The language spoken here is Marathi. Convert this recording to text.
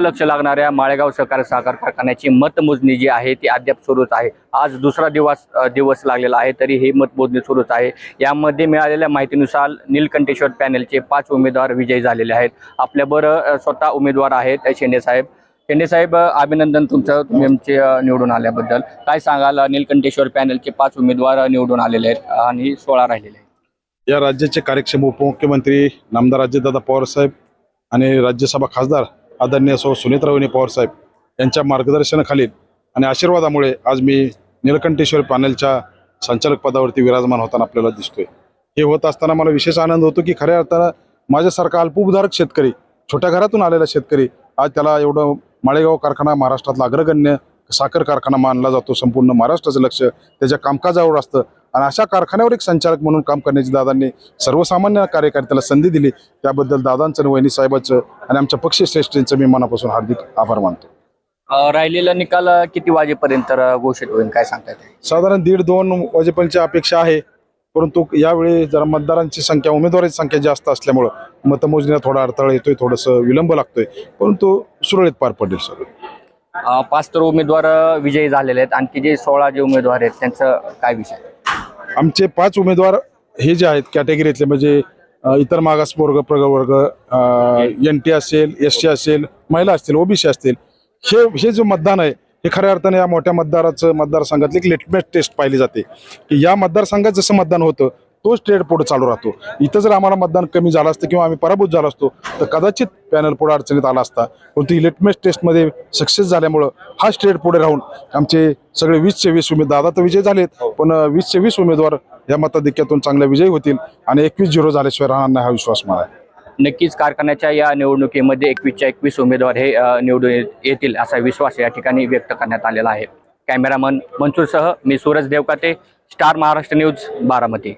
लक्ष लागणाऱ्या माळेगाव सहकार साखर कारखान्याची मतमोजणी जी आहे ती अद्याप सुरूच आहे. आज दुसरा दिवस दिवस लागलेला आहे तरी ही मतमोजणी सुरूच आहे. यामध्ये मिळालेल्या माहितीनुसार नीलकंठेश्वर पॅनेलचे पाच उमेदवार विजयी झालेले आहेत. आपल्याबरोबर स्वतः उमेदवार आहेत शेंडेसाहेब शेंडे साहेब अभिनंदन तुमचं तुम्ही आमचे निवडून आल्याबद्दल. काय सांगाल नीलकंठेश्वर पॅनेलचे पाच उमेदवार निवडून आलेले आहेत आणि सोळा राहिलेले आहेत? या राज्याचे कार्यक्षम उपमुख्यमंत्री नामदार अजितदादा पवार साहेब आणि राज्यसभा खासदार आदरणीय सौ सुनीतरावणी पवार साहेब यांच्या मार्गदर्शनाखाली आणि आशीर्वादामुळे आज मी निलकंठेश्वर पॅनलच्या संचालक पदावरती विराजमान होताना आपल्याला दिसतोय. हे होत असताना मला विशेष आनंद होतो की खऱ्या अर्थानं माझ्यासारखा अल्पभूधारक शेतकरी छोट्या घरातून आलेला शेतकरी आज त्याला एवढं माळेगाव कारखाना महाराष्ट्रातला अग्रगण्य साखर कारखाना मानला जातो संपूर्ण महाराष्ट्राचं लक्ष त्याच्या कामकाजावर असतं. आणि अशा कारखान्यावर एक संचालक म्हणून काम करण्याची दादांनी सर्वसामान्य कार्यकर्त्याला संधी दिली. त्याबद्दल दादांचं आणि वहिनी साहेबाचं आणि आमच्या पक्षश्रेष्ठींचं मी मनापासून हार्दिक आभार मानतो. राहिलेला निकाल किती वाजेपर्यंत घोषित होईल? काय सांगता येते? साधारण दीड दोन वाजेपर्यंतची अपेक्षा आहे. परंतु यावेळी जरा मतदारांची संख्या उमेदवारांची संख्या जास्त असल्यामुळं मतमोजणीला थोडा अडथळा येतोय थोडंसं विलंब लागतोय. परंतु सुरळीत पार पडेल सगळं. पाच तर उमेदवार विजयी झालेले आहेत. आणखी जे सोळा जे उमेदवार आहेत त्यांचं काय विषय? आमचे पाच उमेदवार हे जे आहेत कॅटेगरीतले म्हणजे इतर मागास वर्ग प्रवर्ग एन टी असेल एस टी असेल महिला असतील ओबीसी असतील हे हे जे मतदान आहे हे खऱ्या अर्थाने या मोठ्या मतदाराचं मतदारसंघातली एक लिटमेट टेस्ट पाहिली जाते. की या मतदारसंघात जसं मतदान होतं तोच ट्रेड पुढे चालू राहतो. इथं जर आम्हाला मतदान कमी झालं असतं किंवा आम्ही पराभूत झालो असतो तर कदाचित पॅनल पुढे अडचणीत आला असता. परंतु इलेक्ट्रॉनिक टेस्टमध्ये सक्सेस झाल्यामुळं हा स्टेट पुढे राहून आमचे सगळे वीसचे वीस उमेदवार दादा तर विजय झालेत पण वीसचे वीस उमेदवार या मताधिक्यातून चांगल्या विजयी होतील आणि एकवीस झिरो झाल्याशिवाय राहणार नाही हा विश्वास मला आहे. नक्कीच कारखान्याच्या या निवडणुकीमध्ये एकवीसच्या एकवीस उमेदवार हे निवडून येतील असा विश्वास या ठिकाणी व्यक्त करण्यात आलेला आहे. कॅमेरामन मनसूरसह मी सूरज देवकाते स्टार महाराष्ट्र न्यूज बारामती.